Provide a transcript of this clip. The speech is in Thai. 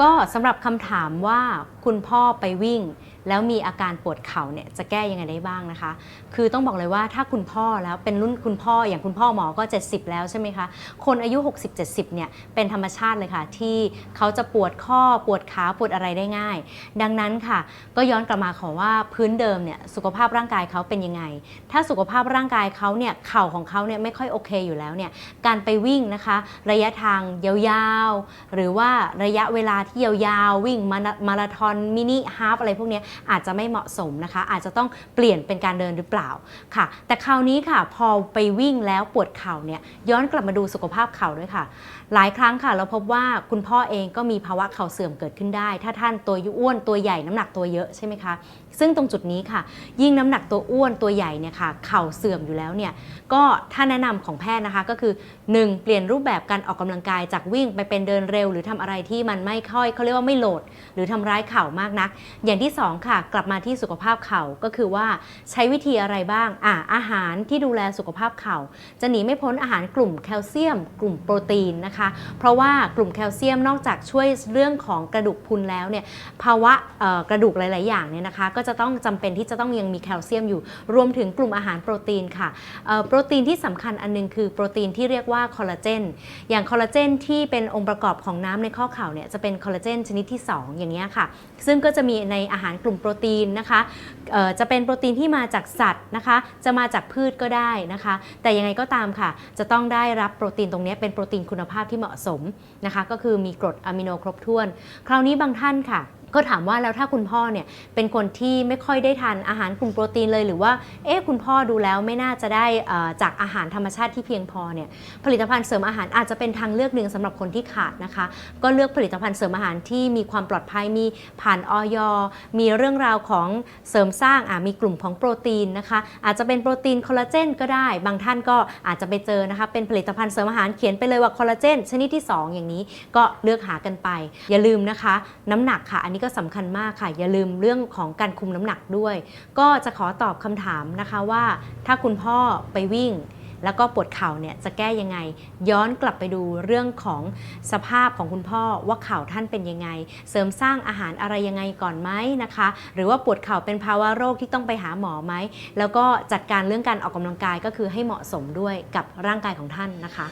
ก็สำหรับคำถามว่าคุณพ่อไปวิ่ง แล้วมีอาการปวดเข่าเนี่ยจะแก้ยังไงได้บ้างนะคะ คือต้องบอกเลยว่าถ้าคุณพ่อแล้วเป็นรุ่นคุณพ่ออย่างคุณพ่อหมอก็ 70 แล้วใช่ไหมคะ คนอายุ 60-70 เนี่ยเป็นธรรมชาติเลยค่ะ ที่เขาจะปวดข้อปวดขาปวดอะไรได้ง่าย ดังนั้นค่ะ ก็ย้อนกลับมาขอว่าพื้นเดิมเนี่ยสุขภาพร่างกายเขาเป็นยังไง ถ้าสุขภาพร่างกายเขาเนี่ยเข่าของเขาเนี่ยไม่ค่อยโอเคอยู่แล้วเนี่ยการไปวิ่งนะคะ ระยะทางยาวๆ หรือว่าระยะเวลาที่ยาวๆ วิ่งมามาราธอนมินิฮาฟอะไรพวกเนี้ยอาจจะไม่เหมาะสมนะคะ อาจจะต้องเปลี่ยนเป็นการเดินหรือเปล่าค่ะ แต่คราวนี้ค่ะพอไปวิ่งแล้วปวดเข่าเนี่ยย้อนกลับมาดูสุขภาพเข่าด้วยค่ะ หลายครั้งค่ะ เราพบว่าคุณพ่อเองก็มีภาวะเข่าเสื่อมเกิดขึ้นได้ ถ้าท่านตัวยุอ้วนตัวใหญ่น้ำหนักตัวเยอะใช่ไหมคะซึ่งตรงจุดนี้ค่ะ ยิ่งน้ำหนักตัวอ้วนตัวใหญ่เนี่ยค่ะเข่าเสื่อมอยู่แล้วเนี่ยก็ถ้าแนะนำของแพทย์นะคะก็คือ 1. เปลี่ยนรูปแบบการออกกำลังกายจากวิ่งไปเป็นเดินเร็ว หรือทำอะไรที่มันไม่ค่อยเขาเรียกว่าไม่โหลด หรือทำร้ายเข่ามากนัก อย่างที่2ค่ะ กลับมาที่สุขภาพเข่าก็คือว่าใช้วิธีอะไรบ้างอะอาหารที่ดูแลสุขภาพเข่า จะหนีไม่พ้นอาหารกลุ่มแคลเซียม กลุ่มโปรตีนนะคะ เพราะว่ากลุ่มแคลเซียมนอกจากช่วยเรื่องของกระดูกพุนแล้วเนี่ยภาวะกระดูกหลาย ๆ อย่างเนี่ยนะคะ ก็จะต้องจำเป็นที่จะต้องยังมีแคลเซียมอยู่ รวมถึงกลุ่มอาหารโปรตีนค่ะโปรตีนที่สำคัญอันหนึงคือโปรตีนที่เรียกว่าคอลลาเจนอย่างคอลลาเจนที่เป็นองค์ประกอบของน้ำในข้อเข่าเนี่ยจะเป็นคอลลาเจนชนิดที่ 2 อย่างนี้ยค่ะ ซึ่งก็จะมีในอาหารกลุ่มโปรตีนนะคะจะเป็นโปรตีนที่มาจากสัตว์นะคะ จะมาจากพืชก็ได้นะคะ แต่ยังไงก็ตามค่ะ จะต้องได้รับโปรตีนตรงนี้เป็นโปรตีนคุณภาพที่เหมาะสมนะคะ ก็คือมีกรดอะมิโนครบถ้วน คราวนี้บางท่านค่ะ ก็ถามว่าแล้วถ้าคุณพ่อเนี่ยเป็นคนที่ไม่ค่อยได้ทานอาหารกลุ่มโปรตีนเลยหรือว่าเอ๊ะคุณพ่อดูแล้วไม่น่าจะได้อ่อจากอาหารธรรมชาติที่เพียงพอเนี่ยผลิตภัณฑ์เสริมอาหารอาจจะเป็นทางเลือกหนึ่งสำหรับคนที่ขาดนะคะ ก็เลือกผลิตภัณฑ์เสริมอาหารที่มีความปลอดภัยมีผ่านออยมีเรื่องราวของเสริมสร้างอะมีกลุ่มของโปรตีนนะคะ อาจจะเป็นโปรตีนคอลลาเจนก็ได้ บางท่านก็อาจจะไปเจอนะคะเป็นผลิตภัณฑ์เสริมอาหารเขียนไปเลยว่าคอลลาเจนชนิดที่ 2 อย่างนี้ก็เลือกหากันไป อย่าลืมนะคะ น้ำหนักค่ะอันนี้ก็สำคัญมากค่ะ อย่าลืมเรื่องของการคุมน้ำหนักด้วย ก็จะขอตอบคำถามนะคะว่า ถ้าคุณพ่อไปวิ่ง แล้วก็ปวดเข่าเนี่ยจะแก้ยังไง ย้อนกลับไปดูเรื่องของสภาพของคุณพ่อว่าเข่าท่านเป็นยังไง เสริมสร้างอาหารอะไรยังไงก่อนไหมนะคะ หรือว่าปวดเข่าเป็นภาวะโรคที่ต้องไปหาหมอไหมแล้วก็จัดการเรื่องการออกกำลังกายก็คือให้เหมาะสมด้วยกับร่างกายของท่านนะคะ